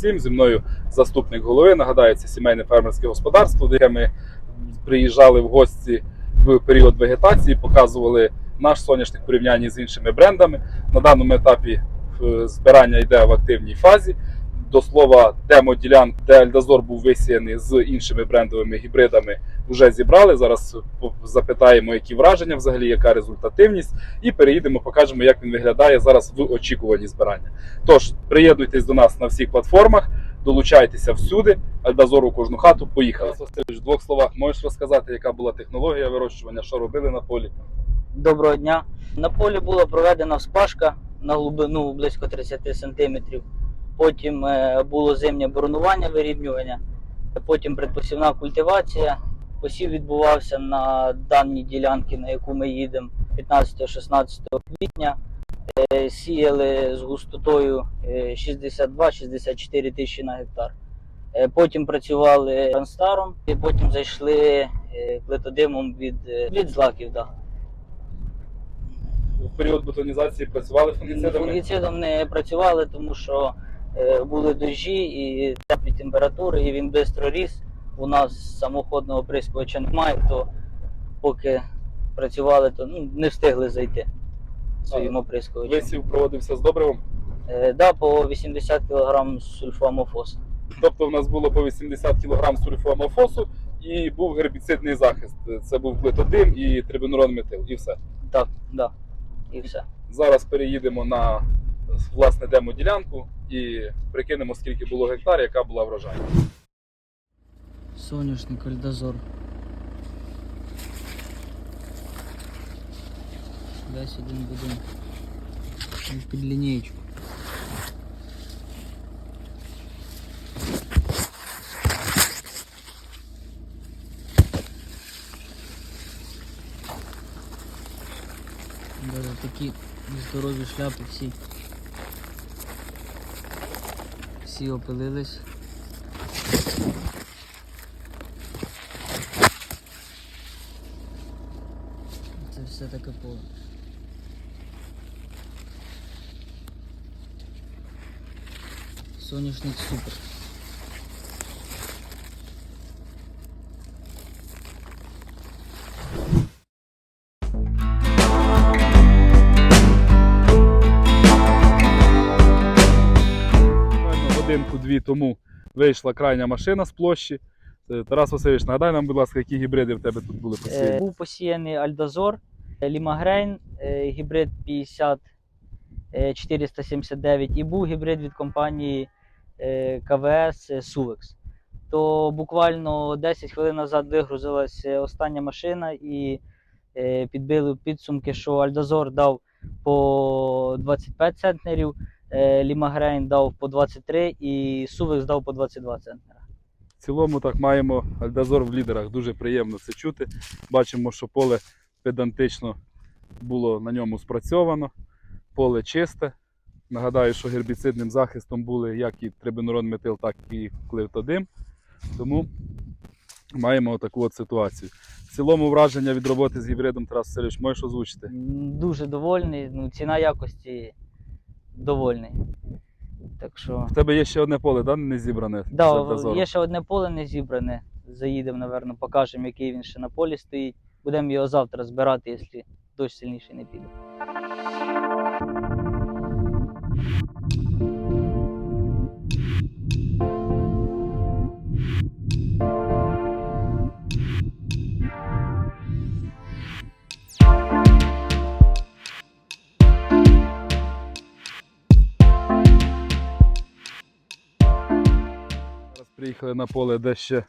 27. Зі мною заступник голови. нагадається сімейне фермерське господарство, де ми приїжджали в гості в період вегетації, показували наш соняшник в порівнянні з іншими брендами. На даному етапі е, збирання йде в активній фазі. До слова, демо-ділянку, де Альдазор був висіяний з іншими брендовими гібридами, вже зібрали. Зараз запитаємо, які враження взагалі, яка результативність, і переїдемо, покажемо, як він виглядає зараз в очікуванні збирання. Тож приєднуйтесь до нас на всіх платформах, долучайтеся всюди. Альдазор у кожну хату. Поїхали. Васильович, в двох словах можеш розказати, яка була технологія вирощування, що робили на полі? Доброго дня. На полі була проведена вспашка на глибину близько 30 см. Потім е, було зимнє боронування вирівнювання, потім предпосівна культивація. Посів відбувався на даній ділянці, на яку ми їдемо 15-16 квітня. Е, Сіяли з густотою е, 62-64 тисячі на гектар. Е, Потім працювали ранстаром, і потім зайшли е, клетодимом від, е, від злаків. Да. В період бетонізації працювали фунгіцидами. Фунгіцидом не працювали, тому що е, були дощі і теплі температури, і він швидко ріс. У нас самоходного прискувача немає, то поки працювали, то ну, не встигли зайти своїм оприскувачем. Висів проводився з добривом. Е, да, по 80 кг сульфамофосу. Тобто в нас було по 80 кг сульфоамофосу і був гербіцидний захист. Це був глитодим і трибенурон метил. І все. Так, да. І все. Зараз переїдемо на власне демо-ділянку і прикинемо, скільки було гектар, яка була врожайна. Соняшник Альдазор. Весь один будинок. Під лінієчку. Даже такі здорові шляпи всі. Всі опилились. Це все таке поле. Соняшник супер. Годинку-дві тому вийшла крайня машина з площі. Е, Тарас Васильович, нагадай нам, будь ласка, які гібриди в тебе тут були Е, посіяні. був посіяний Альдазор, Лімагрейн, е, гібрид 50 е, 479 і був гібрид від компанії КВС Suvex. То буквально 10 хвилин назад вигрузилась е, остання машина і підбили підсумки, що Альдазор дав по 25 центнерів, Лімагрейн дав по 23 і Suvex дав по 22 центнера. В цілому так маємо Альдазор в лідерах. Дуже приємно це чути. Бачимо, що поле педантично було на ньому спрацьовано, поле чисте. Нагадаю, що гербіцидним захистом були як і трибенурон метил, так і клевтодим. Тому маємо таку от ситуацію. В цілому враження від роботи з гібридом Тарас Васильович, можеш озвучити? Дуже довольний. Ну, ціна якості довольний. Так що. В тебе є ще одне поле, да, не зібране? Да, є ще одне поле не зібране. Заїдемо, напевно, покажемо, який він ще на полі стоїть. Будемо його завтра збирати, якщо дощ сильніший не піде. Приїхали на поле, де ще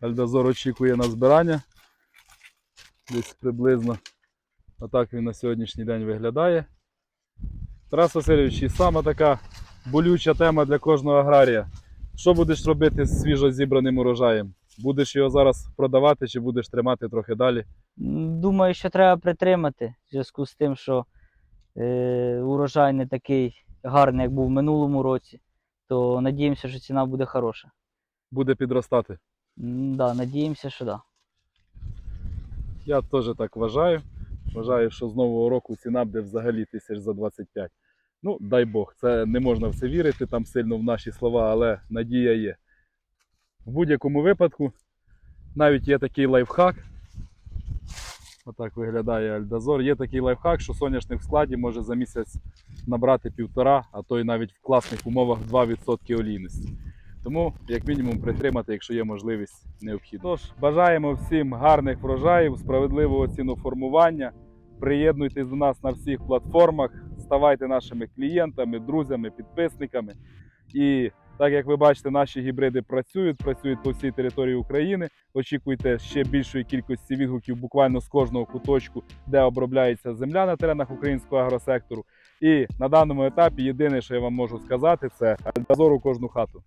Альдазор очікує на збирання. Десь приблизно отак він на сьогоднішній день виглядає. Тарас Васильович, і сама така болюча тема для кожного аграрія. Що будеш робити з свіжо зібраним урожаєм? Будеш його зараз продавати чи будеш тримати трохи далі? Думаю, що треба притримати в зв'язку з тим, що е, урожай не такий гарний, як був в минулому році, то надіємося, що ціна буде хороша. Буде підростати. Да, надіємося, що да. Я теж так вважаю. Вважаю, що з нового року ціна буде взагалі тисяч за 25. Ну, дай Бог, це не можна в це вірити там сильно в наші слова, але надія є. В будь-якому випадку, навіть є такий лайфхак. Отак виглядає Альдазор. Є такий лайфхак, що соняшник в складі може за місяць набрати півтора, а то й навіть в класних умовах 2% олійності. Тому, як мінімум, притримати, якщо є можливість, необхідно. Тож, бажаємо всім гарних врожаїв, справедливого ціноформування. Приєднуйтесь до нас на всіх платформах, ставайте нашими клієнтами, друзями, підписниками. І так як ви бачите, наші гібриди працюють, працюють по всій території України. Очікуйте ще більшої кількості відгуків буквально з кожного куточку, де обробляється земля на теренах українського агросектору. І на даному етапі єдине, що я вам можу сказати, це у кожну хату.